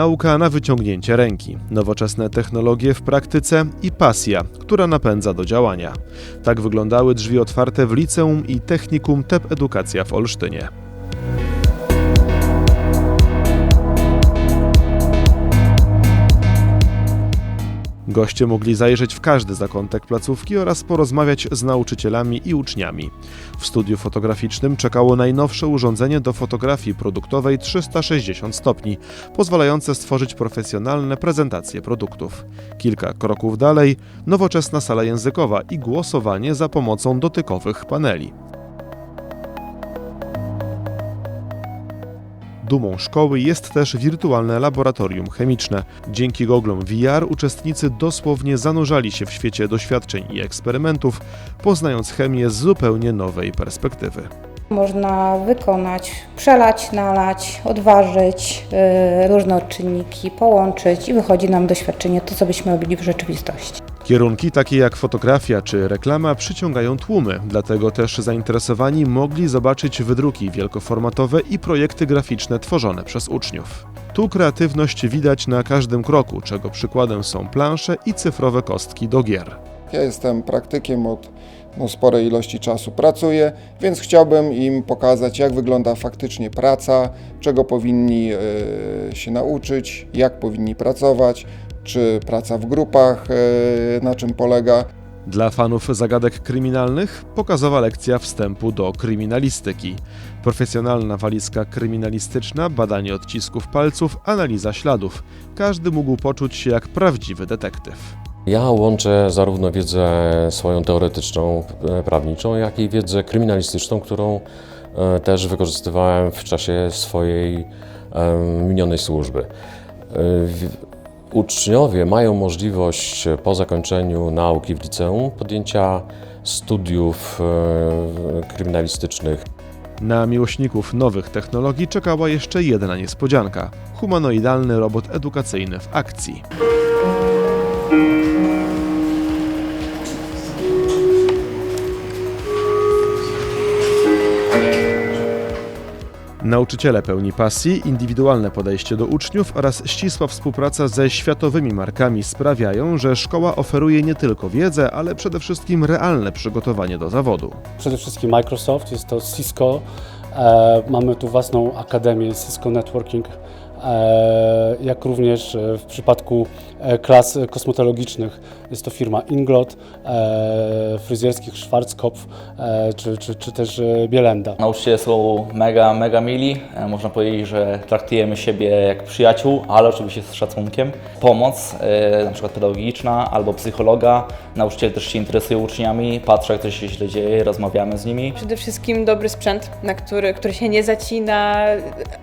Nauka na wyciągnięcie ręki, nowoczesne technologie w praktyce i pasja, która napędza do działania. Tak wyglądały drzwi otwarte w liceum i technikum TEP Edukacja w Olsztynie. Goście mogli zajrzeć w każdy zakątek placówki oraz porozmawiać z nauczycielami i uczniami. W studiu fotograficznym czekało najnowsze urządzenie do fotografii produktowej 360 stopni, pozwalające stworzyć profesjonalne prezentacje produktów. Kilka kroków dalej nowoczesna sala językowa i głosowanie za pomocą dotykowych paneli. Dumą szkoły jest też wirtualne laboratorium chemiczne. Dzięki goglom VR uczestnicy dosłownie zanurzali się w świecie doświadczeń i eksperymentów, poznając chemię z zupełnie nowej perspektywy. Można wykonać, przelać, nalać, odważyć yy, różne odczynniki, połączyć i wychodzi nam doświadczenie to, co byśmy robili w rzeczywistości. Kierunki takie jak fotografia czy reklama przyciągają tłumy, dlatego też zainteresowani mogli zobaczyć wydruki wielkoformatowe i projekty graficzne tworzone przez uczniów. Tu kreatywność widać na każdym kroku, czego przykładem są plansze i cyfrowe kostki do gier. Ja jestem praktykiem od no, sporej ilości czasu pracuję, więc chciałbym im pokazać, jak wygląda faktycznie praca, czego powinni e, się nauczyć, jak powinni pracować, czy praca w grupach, e, na czym polega. Dla fanów zagadek kryminalnych pokazowa lekcja wstępu do kryminalistyki. Profesjonalna walizka kryminalistyczna, badanie odcisków palców, analiza śladów. Każdy mógł poczuć się jak prawdziwy detektyw. Ja łączę zarówno wiedzę swoją teoretyczną, e, prawniczą, jak i wiedzę kryminalistyczną, którą e, też wykorzystywałem w czasie swojej minionej służby. Uczniowie mają możliwość e, po zakończeniu nauki w liceum podjęcia studiów e, kryminalistycznych Na miłośników nowych technologii czekała jeszcze jedna niespodzianka humanoidalny robot edukacyjny w akcji. Nauczyciele pełni pasji, indywidualne podejście do uczniów oraz ścisła współpraca ze światowymi markami sprawiają, że szkoła oferuje nie tylko wiedzę, ale przede wszystkim realne przygotowanie do zawodu. Przede wszystkim Microsoft, jest to Cisco. E, mamy tu własną akademię Cisco Networking, jak również e, w przypadku e, klas e, kosmetologicznych jest to firma Inglot, e, fryzjerskich Schwarzkopf e, czy, czy, czy też e, Bielenda. Nauczyciele są mega, mega mili. E, Można powiedzieć, że traktujemy siebie jak przyjaciół, ale oczywiście z szacunkiem. Pomoc, e, na przykład pedagogiczna albo psychologa. Nauczyciele też się interesują uczniami, patrzą jak coś się źle dzieje, rozmawiamy z nimi. Przede wszystkim dobry sprzęt, na który, który się nie zacina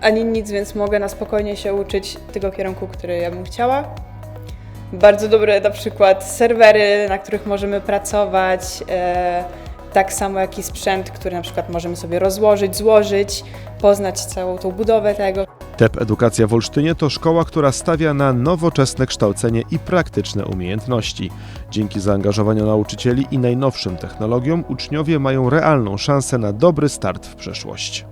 ani nic, więc mogę na spokojnie się uczyć tego kierunku, który ja bym chciała. Bardzo dobre na przykład serwery, na których możemy pracować, e, tak samo jak i sprzęt, który na przykład możemy sobie rozłożyć, złożyć, poznać całą tą budowę tego. TEP Edukacja w Olsztynie to szkoła, która stawia na nowoczesne kształcenie i praktyczne umiejętności. Dzięki zaangażowaniu nauczycieli i najnowszym technologiom uczniowie mają realną szansę na dobry start w przyszłość.